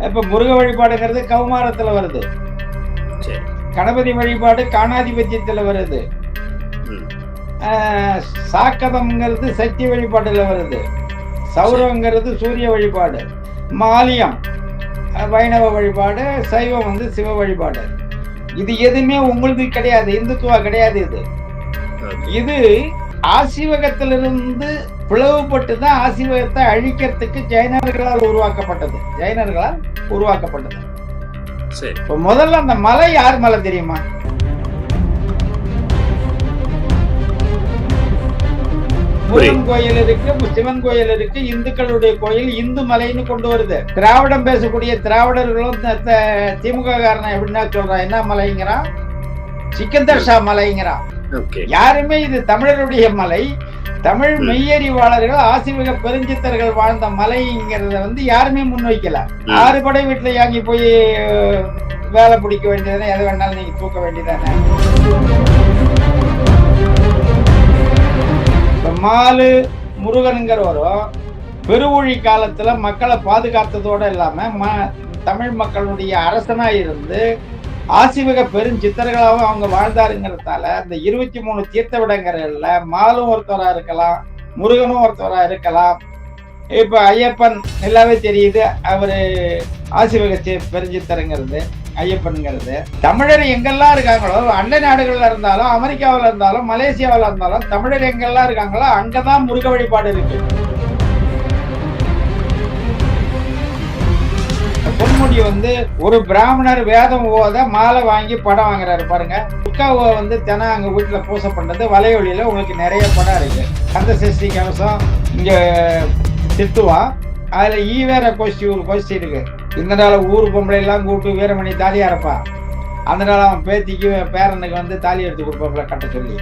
இப்ப முருக வழிபாடுங்கிறது கௌமாரத்துல வருது. சரி. கணபதி வழிபாடு காணாதிபத்தியத்துல வருது. சாக்கதம்ங்கிறது சக்தி வழிபாடுல வருது. சௌரவங்கிறது சூரிய வழிபாடு. மாலியம் வைணவ வழிபாடு சைவம் வந்து சிவ வழிபாடு. இது எதுவுமே உங்களுக்கு கிடையாது இந்துத்துவா கிடையாது இது. இது ஆசிவகத்திலிருந்து பிளவுபட்டு தான் ஆசிவகத்தை அழிக்கிறதுக்கு ஜெயினர்களால் உருவாக்கப்பட்டது. ஜெயினர்களால் உருவாக்கப்பட்டது. சரி. இப்போ முதல்ல அந்த மலை யார் மலை தெரியுமா? முருகன் கோயில் இருக்கு சிவன் கோயில் இருக்கு இந்துக்களுடைய கோயில் இந்து மலைன்னு கொண்டு வருது. திராவிடம் பேசக்கூடிய திராவிடர்களும் திமுக காரன் எப்படின்னா சொல்றான் என்ன மலைங்கிறான்? சிக்கந்தர் ஷா மலைங்கிறான். யாருமே இது தமிழருடைய மலை தமிழ் மெய்யறிவாளர்கள் ஆசிவக பெருஞ்சித்தர்கள் வாழ்ந்த மலைங்கிறத வந்து யாருமே முன்வைக்கல. ஆறு படை வீட்டுல யாங்கி போய் வேலை பிடிக்க வேண்டியதானே எது வேணாலும் நீங்க தூக்க வேண்டியதானே மாலு முருகனுங்கிறவரும் பெருவழி காலத்துல மக்களை பாதுகாத்ததோட இல்லாம தமிழ் மக்களுடைய அரசனா இருந்து ஆசிவக பெருஞ்சித்தர்களாகவும் அவங்க வாழ்ந்தாருங்கிறதால இந்த இருபத்தி மூணு தீர்த்த விடங்கர்கள்ல மாலும் ஒருத்தவராக இருக்கலாம் முருகனும் ஒருத்தவராக இருக்கலாம். இப்போ ஐயப்பன் நல்லாவே தெரியுது அவர் ஆசிவக சி- பெருஞ்சித்தருங்கிறது ஐயப்பனுங்கிறது. தமிழர் எங்கெல்லாம் இருக்காங்களோ அண்டை நாடுகளில் இருந்தாலும் அமெரிக்காவில் இருந்தாலும் மலேசியாவில் இருந்தாலும் தமிழர் எங்கெல்லாம் இருக்காங்களோ அங்கே தான் முருக வழிபாடு இருக்குது பொன்முடி வந்து ஒரு பிராமணர் வேதம் ஓத மாலை வாங்கி படம் வாங்குறாரு பாருங்க. துர்காவை வந்து தினம் அங்க வீட்டுல பூசை பண்றது வலையொலியில உங்களுக்கு நிறைய படம் இருக்கு. அந்த சஷ்டி கவசம் இங்க திட்டுவா அதுல ஈவேர கோஷ்டி ஒரு கோஷ்டி இருக்கு. இந்த நாள் ஊர் பொம்பளை எல்லாம் கூப்பிட்டு வீரமணி தாலியா இருப்பா அந்த நாள் அவன் பேத்திக்கு பேரனுக்கு வந்து தாலி எடுத்து கொடுப்பாப்புல கட்ட சொல்லி.